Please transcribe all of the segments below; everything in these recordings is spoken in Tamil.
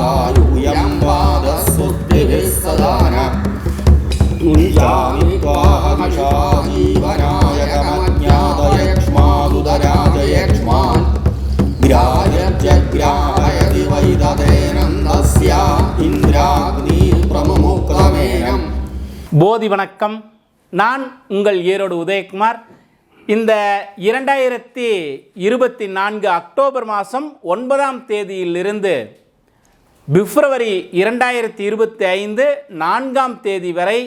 दीर्घायुयं पादस्तुतिभिः सदा न मुञ्जामि त्वाहमिषा जीवनाय कमज्ञातयक्ष्मादुदराजयक्ष्मान् ग्राह्यत्यग्राहयति वै तदेनन्दस्य इन्द्राग्निप्रमुक्तमेनम् போதி வணக்கம் நான் உங்கள் ஈரோடு உதயகுமார் இந்த இரண்டாயிரத்தி இருபத்தி நான்கு அக்டோபர் மாதம் ஒன்பதாம் தேதியிலிருந்து பிப்ரவரி இரண்டாயிரத்தி இருபத்தி ஐந்து நான்காம் தேதி வரை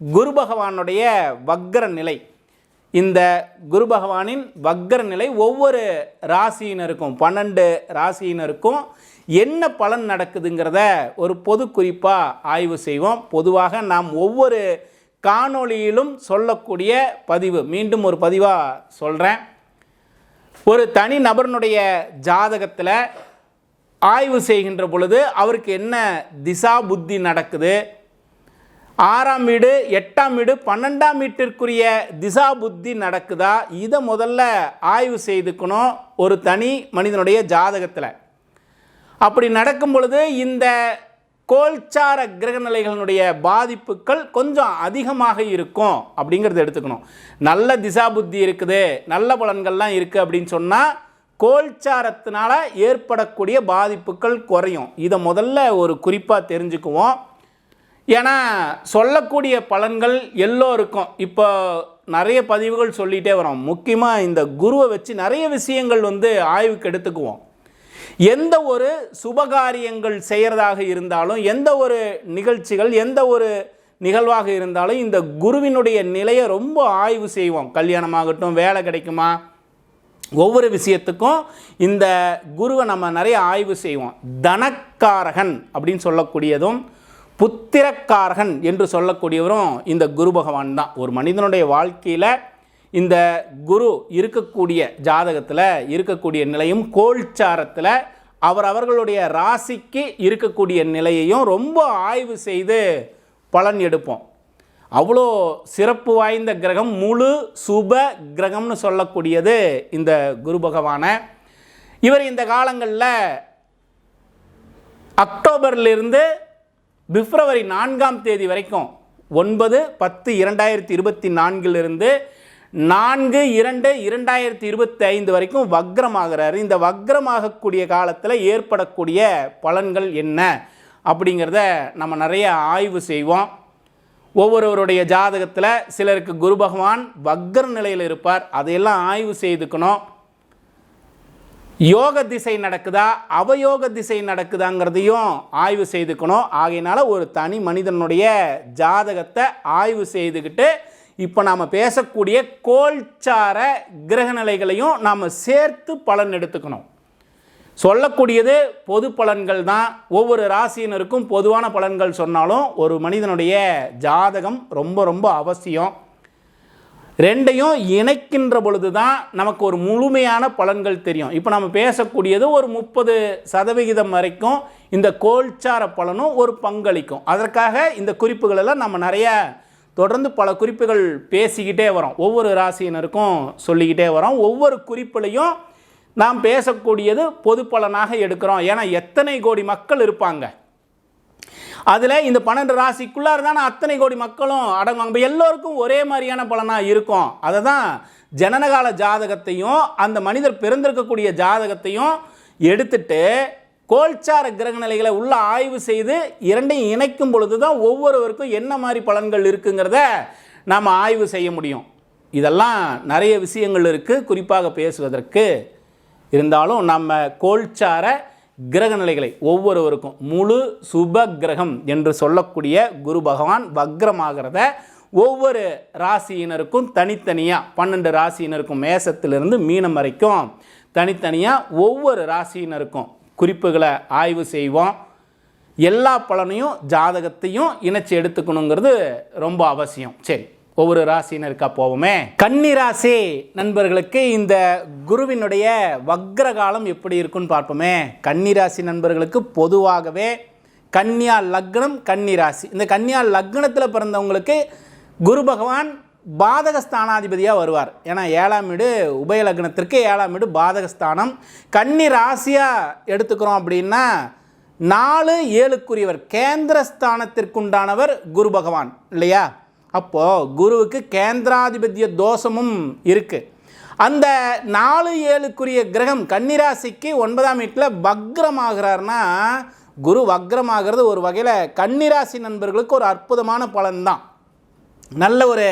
குரு பகவானுடைய வக்ர நிலை இந்த குரு பகவானின் வக்ர நிலை ஒவ்வொரு ராசியினருக்கும் பன்னெண்டு ராசியினருக்கும் என்ன பலன் நடக்குதுங்கிறத ஒரு பொது குறிப்பாக ஆய்வு செய்வோம். பொதுவாக நாம் ஒவ்வொரு காணொளியிலும் சொல்லக்கூடிய பதிவு. மீண்டும் ஒரு பதிவாக சொல்கிறேன் ஒரு தனி நபர்னுடைய ஜாதகத்தில் ஆய்வு செய்கின்ற பொழுது அவருக்கு என்ன திசா புத்தி நடக்குது? ஆறாம் வீடு எட்டாம் வீடு பன்னெண்டாம் வீட்டிற்குரிய திசா புத்தி நடக்குதா? இதை முதல்ல ஆய்வு செய்துக்கணும் ஒரு தனி மனிதனுடைய ஜாதகத்தில். அப்படி நடக்கும் பொழுது இந்த கோல்சார கிரகநிலைகளினுடைய பாதிப்புகள் கொஞ்சம் அதிகமாக இருக்கும் அப்படிங்கிறத எடுத்துக்கணும். நல்ல திசா புத்தி இருக்குது நல்ல பலன்கள்லாம் இருக்குது அப்படின்னு சொன்னால் கோல்சாரத்தினால ஏற்படக்கூடிய பாதிப்புகள் குறையும். இதை முதல்ல ஒரு குறிப்பாக தெரிஞ்சுக்குவோம். ஏன்னா சொல்லக்கூடிய பலன்கள் எல்லோருக்கும். இப்போ நிறைய பதிவுகள் சொல்லிகிட்டே வரோம். முக்கியமாக இந்த குருவை வச்சு நிறைய விஷயங்கள் வந்து ஆய்வுக்கு எடுத்துக்குவோம். எந்த ஒரு சுபகாரியங்கள் செய்கிறதாக இருந்தாலும் எந்த ஒரு நிகழ்ச்சிகள் எந்த ஒரு நிகழ்வாக இருந்தாலும் இந்த குருவினுடைய நிலையை ரொம்ப ஆய்வு செய்வோம். கல்யாணமாகட்டும் வேலை கிடைக்குமா ஒவ்வொரு விஷயத்துக்கும் இந்த குருவை நம்ம நிறைய ஆய்வு செய்வோம். தனக்காரகன் அப்படின்னு சொல்லக்கூடியதும் புத்திரக்காரகன் என்று சொல்லக்கூடியவரும் இந்த குரு பகவான் தான். ஒரு மனிதனுடைய வாழ்க்கையில் இந்த குரு இருக்கக்கூடிய ஜாதகத்தில் இருக்கக்கூடிய நிலையும் கோல்சாரத்தில் அவர் அவர்களுடைய ராசிக்கு இருக்கக்கூடிய நிலையையும் ரொம்ப ஆய்வு செய்து பலன் எடுப்போம். அவ்வளோ சிறப்பு வாய்ந்த கிரகம் முழு சுப கிரகம்னு சொல்லக்கூடியது இந்த குரு பகவானை. இவர் இந்த காலங்களில் அக்டோபர்லேருந்து பிப்ரவரி நான்காம் தேதி வரைக்கும் ஒன்பது பத்து இரண்டாயிரத்தி இருபத்தி நான்கிலிருந்து நான்கு இரண்டு இரண்டாயிரத்தி இருபத்தி ஐந்து வரைக்கும் வக்ரமாகிறாரு. இந்த வக்ரமாகக்கூடிய காலத்தில் ஏற்படக்கூடிய பலன்கள் என்ன? அப்படிங்கிறத நம்ம நிறைய ஆய்வு செய்வோம். ஒவ்வொருவருடைய ஜாதகத்தில் சிலருக்கு குரு பகவான் வக்ர நிலையில் இருப்பார். அதையெல்லாம் ஆய்வு செய்துக்கணும். யோக திசை நடக்குதா? அவயோக திசை நடக்குதாங்கிறதையும் ஆய்வு செய்துக்கணும். ஆகையினால ஒரு தனி மனிதனுடைய ஜாதகத்தை ஆய்வு செய்துக்கிட்டு இப்போ நாம் பேசக்கூடிய கோல்சார கிரகநிலைகளையும் நாம் சேர்த்து பலன் எடுத்துக்கணும். சொல்லக்கூடியது பொது பலன்கள் தான். ஒவ்வொரு ராசியினருக்கும் பொதுவான பலன்கள் சொன்னாலும் ஒரு மனிதனுடைய ஜாதகம் ரொம்ப ரொம்ப அவசியம். ரெண்டையும் இணைக்கின்ற பொழுது தான் நமக்கு ஒரு முழுமையான பலன்கள் தெரியும். இப்போ நம்ம பேசக்கூடியது ஒரு முப்பது சதவிகிதம் வரைக்கும் இந்த கோல்சார பலனும் ஒரு பங்களிக்கும். அதற்காக இந்த குறிப்புகளெல்லாம் நம்ம நிறைய தொடர்ந்து பல குறிப்புகள் பேசிக்கிட்டே வரோம். ஒவ்வொரு ராசியினருக்கும் சொல்லிக்கிட்டே வரோம். ஒவ்வொரு குறிப்புலையும் நாம் பேசக்கூடியது பொது பலனாக எடுக்கிறோம். ஏன்னா எத்தனை கோடி மக்கள் இருப்பாங்க? அதில் இந்த பன்னெண்டு ராசிக்குள்ளார தானே அத்தனை கோடி மக்களும் அடங்குவாங்க. இப்போ எல்லோருக்கும் ஒரே மாதிரியான பலனாக இருக்கும். அதை தான் ஜனனகால ஜாதகத்தையும் அந்த மனிதர் பிறந்திருக்கக்கூடிய ஜாதகத்தையும் எடுத்துட்டு கோல்சார கிரகநிலைகளை உள்ள ஆய்வு செய்து இரண்டையும் இணைக்கும் பொழுது தான் ஒவ்வொருவருக்கும் என்ன மாதிரி பலன்கள் இருக்குங்கிறத நாம் ஆய்வு செய்ய முடியும். இதெல்லாம் நிறைய விஷயங்கள் இருக்குது குறிப்பாக பேசுவதற்கு இருந்தாலும் நம்ம கோல்சார கிரக நிலைகளை ஒவ்வொருவருக்கும் முழு சுப கிரகம் என்று சொல்லக்கூடிய குரு பகவான் வக்ரமாகிறத ஒவ்வொரு ராசியினருக்கும் தனித்தனியாக பன்னெண்டு ராசியினருக்கும் மேசத்திலிருந்து மீனம் வரைக்கும் தனித்தனியாக ஒவ்வொரு ராசியினருக்கும் குறிப்புகளை ஆய்வு செய்வோம். எல்லா பலனையும் ஜாதகத்தையும் இணைச்சி எடுத்துக்கணுங்கிறது ரொம்ப அவசியம். சரி. ஒவ்வொரு ராசினருக்கா போவோமே? கன்னி ராசி நண்பர்களுக்கு இந்த குருவினுடைய வக்ர காலம் எப்படி இருக்குன்னு பார்ப்போமே. கன்னி ராசி நண்பர்களுக்கு பொதுவாகவே கன்னியா லக்னம் கன்னி ராசி இந்த கன்னியா லக்னத்தில் பிறந்தவங்களுக்கு குரு பகவான் பாதக ஸ்தானாதிபதியாக வருவார். ஏன்னா ஏழாம் வீடு உபய லக்னத்திற்கு ஏழாம் வீடு பாதகஸ்தானம். கன்னி ராசியாக எடுத்துக்கிறோம் அப்படின்னா நாலு ஏழுக்குரியவர் கேந்திரஸ்தானத்திற்குண்டானவர் குரு பகவான் இல்லையா? அப்போது குருவுக்கு கேந்திராதிபத்திய தோஷமும் இருக்குது அந்த நாலு ஏழுக்குரிய கிரகம் கன்னிராசிக்கு ஒன்பதாம் வீட்டில் வக்ரமாகிறார்னா குரு வக்ரமாகிறது ஒரு வகையில் கன்னிராசி நண்பர்களுக்கு ஒரு அற்புதமான பலன்தான். நல்ல ஒரு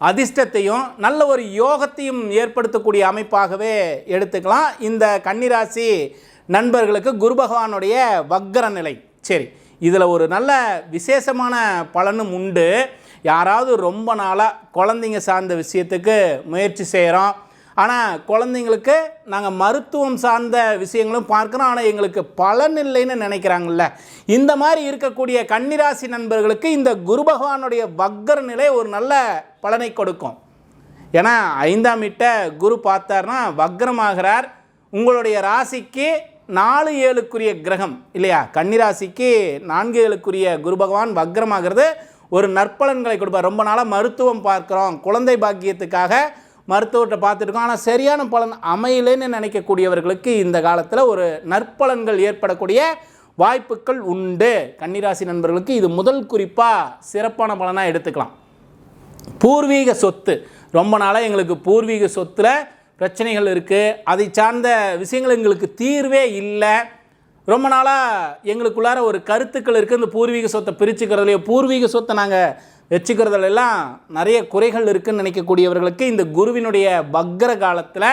அதிர்ஷ்டத்தையும் நல்ல ஒரு யோகத்தையும் ஏற்படுத்தக்கூடிய அமைப்பாகவே எடுத்துக்கலாம். இந்த கன்னிராசி நண்பர்களுக்கு குரு பகவானுடைய வக்ர நிலை சரி இதில் ஒரு நல்ல விசேஷமான பலனும் உண்டு. யாராவது ரொம்ப நாளாக குழந்தைங்க சார்ந்த விஷயத்துக்கு முயற்சி செய்கிறோம் ஆனால் குழந்தைங்களுக்கு நாங்கள் மருத்துவம் சார்ந்த விஷயங்களும் பார்க்குறோம். ஆனால் எங்களுக்கு பலன் இல்லைன்னு நினைக்கிறாங்கல்ல. இந்த மாதிரி இருக்கக்கூடிய கன்னிராசி நண்பர்களுக்கு இந்த குரு பகவானுடைய வக்கர நிலை ஒரு நல்ல பலனை கொடுக்கும். ஏன்னா ஐந்தாம் இட்ட குரு பார்த்தார்னா வக்ரமாகிறார் உங்களுடைய ராசிக்கு நாலு ஏழுக்குரிய கிரகம் இல்லையா? கன்னிராசிக்கு நான்கு ஏழுக்குரிய குரு பகவான் வக்ரமாகிறது ஒரு நற்பலன்களை கொடுப்பார். ரொம்ப நாளாக மருத்துவம் பார்க்குறோம். குழந்தை பாக்கியத்துக்காக மருத்துவத்தை பார்த்துருக்கோம். ஆனால் சரியான பலன் அமையலைன்னு நினைக்கக்கூடியவர்களுக்கு இந்த காலத்தில் ஒரு நற்பலன்கள் ஏற்படக்கூடிய வாய்ப்புகள் உண்டு. கன்னிராசி நண்பர்களுக்கு இது முதல் குறிப்பாக சிறப்பான பலனாக எடுத்துக்கலாம். பூர்வீக சொத்து. ரொம்ப நாளாக எங்களுக்கு பூர்வீக சொத்தில் பிரச்சனைகள் இருக்குது அதை சார்ந்த விஷயங்கள் எங்களுக்கு தீர்வே இல்லை. ரொம்ப நாளாக எங்களுக்குள்ளார ஒரு கருத்துக்கள் இருக்குது இந்த பூர்வீக சொத்தை பிரிச்சுக்கிறதுலையோ பூர்வீக சொத்தை நாங்கள் வச்சுக்கிறதுலாம் நிறைய குறைகள் இருக்குதுன்னு நினைக்கக்கூடியவர்களுக்கு இந்த குருவினுடைய பக்ர காலத்தில்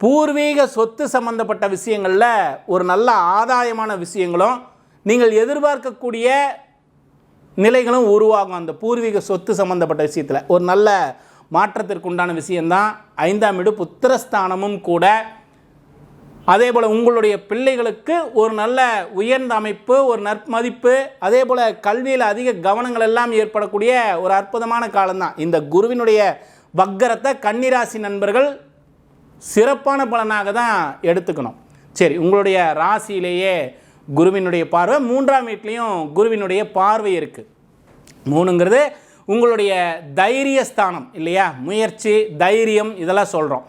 பூர்வீக சொத்து சம்பந்தப்பட்ட விஷயங்களில் ஒரு நல்ல ஆதாயமான விஷயங்களும் நீங்கள் எதிர்பார்க்கக்கூடிய நிலைகளும் உருவாகும் அந்த பூர்வீக சொத்து சம்பந்தப்பட்ட விஷயத்தில். ஒரு நல்ல மாற்றத்திற்கு உண்டான விஷயந்தான் ஐந்தாம் வீடு புத்திரஸ்தானமும் கூட அதே போல் உங்களுடைய பிள்ளைகளுக்கு ஒரு நல்ல உயர்ந்த அமைப்பு ஒரு நற்மதிப்பு அதே போல் கல்வியில் அதிக கவனங்கள் எல்லாம் ஏற்படக்கூடிய ஒரு அற்புதமான காலம்தான். இந்த குருவினுடைய வக்கரத்தை கன்னிராசி நண்பர்கள் சிறப்பான பலனாக தான் எடுத்துக்கணும். சரி உங்களுடைய ராசியிலேயே குருவினுடைய பார்வை மூன்றாம் வீட்லேயும் குருவினுடைய பார்வை இருக்குது மூணுங்கிறது உங்களுடைய தைரிய ஸ்தானம் இல்லையா? முயற்சி தைரியம் இதெல்லாம் சொல்கிறோம்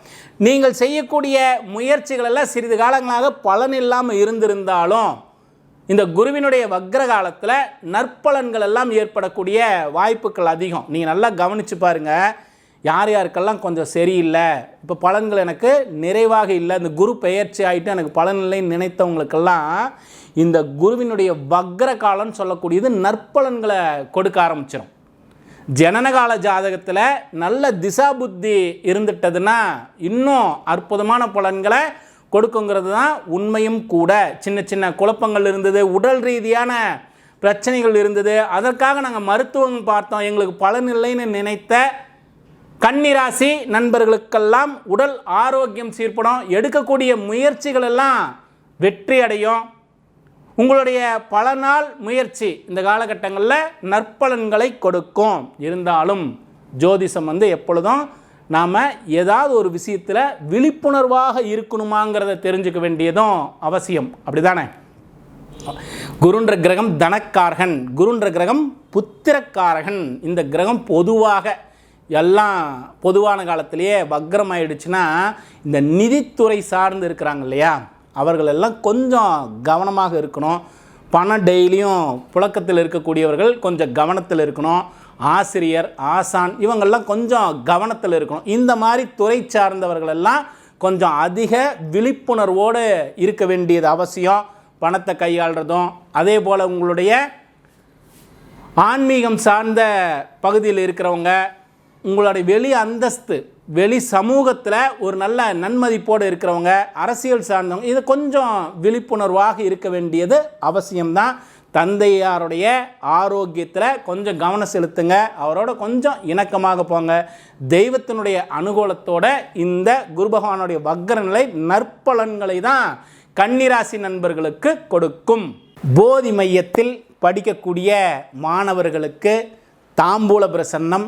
நீங்கள் செய்யக்கூடிய முயற்சிகளெல்லாம் சிறிது காலங்களாக பலன் இல்லாமல் இருந்திருந்தாலும் இந்த குருவினுடைய வக்ர காலத்தில் நற்பலன்கள் எல்லாம் ஏற்படக்கூடிய வாய்ப்புகள் அதிகம். நீங்கள் நல்லா கவனித்து பாருங்கள் யார் யாருக்கெல்லாம் கொஞ்சம் சரியில்லை? இப்போ பலன்கள் எனக்கு நிறைவாக இல்லை. இந்த குரு பெயர்ச்சி ஆகிட்டு எனக்கு பலன் இல்லைன்னு நினைத்தவங்களுக்கெல்லாம் இந்த குருவினுடைய வக்ர காலம்னு சொல்லக்கூடியது நற்பலன்களை கொடுக்க ஆரம்பிச்சிடும் ஜனனகால ஜாதகத்தில் நல்ல திசா புத்தி இருந்துட்டதுன்னா இன்னும் அற்புதமான பலன்களை கொடுக்குங்கிறது தான் உண்மையும் கூட. சின்ன சின்ன குழப்பங்கள் இருந்தது உடல் ரீதியான பிரச்சனைகள் இருந்தது. அதற்காக நாங்கள் மருத்துவம் பார்த்தோம். எங்களுக்கு பலன் இல்லைன்னு நினைத்த கன்னிராசி நண்பர்களுக்கெல்லாம் உடல் ஆரோக்கியம் சீர்படும். எடுக்கக்கூடிய முயற்சிகள் எல்லாம் வெற்றி அடையும். உங்களுடைய பல நாள் முயற்சி இந்த காலகட்டங்களில் நற்பலன்களை கொடுக்கும். இருந்தாலும் ஜோதிஷம் வந்து எப்பொழுதும் நாம் ஏதாவது ஒரு விஷயத்தில் விழிப்புணர்வாக இருக்கணுமாங்கிறத தெரிஞ்சுக்க வேண்டியதும் அவசியம். அப்படிதானே? குருன்ற கிரகம் தனக்காரகன் குருன்ற கிரகம் புத்திரக்காரகன். இந்த கிரகம் பொதுவாக எல்லாம் பொதுவான காலத்திலேயே வக்ரமாயிடுச்சுன்னா இந்த நிதித்துறை சார்ந்து இருக்கிறாங்க இல்லையா? அவர்களெல்லாம் கொஞ்சம் கவனமாக இருக்கணும். பணம் டெய்லியும் புழக்கத்தில் இருக்கக்கூடியவர்கள் கொஞ்சம் கவனத்தில் இருக்கணும். ஆசிரியர் ஆசான் இவங்கெல்லாம் கொஞ்சம் கவனத்தில் இருக்கணும். இந்த மாதிரி துறை சார்ந்தவர்கள் எல்லாம் கொஞ்சம் அதிக விழிப்புணர்வோடு இருக்க வேண்டியது அவசியம். பணத்தை கையாளுறதும் அதே போல் உங்களுடைய ஆன்மீகம் சார்ந்த பகுதியில் இருக்கிறவங்க உங்களுடைய வெளி அந்தஸ்து வெளி சமூகத்தில் ஒரு நல்ல நன்மதிப்போடு இருக்கிறவங்க அரசியல் சார்ந்தவங்க இது கொஞ்சம் விழிப்புணர்வாக இருக்க வேண்டியது அவசியம்தான். தந்தையாருடைய ஆரோக்கியத்தில் கொஞ்சம் கவனம் செலுத்துங்க. அவரோட கொஞ்சம் இணக்கமாக போங்க. தெய்வத்தினுடைய அனுகூலத்தோட இந்த குரு பகவானுடைய வக்ர நிலை நற்பலன்களை தான் கன்னிராசி நண்பர்களுக்கு கொடுக்கும். போதி மையத்தில் படிக்கக்கூடிய மாணவர்களுக்கு தாம்பூல பிரசன்னம்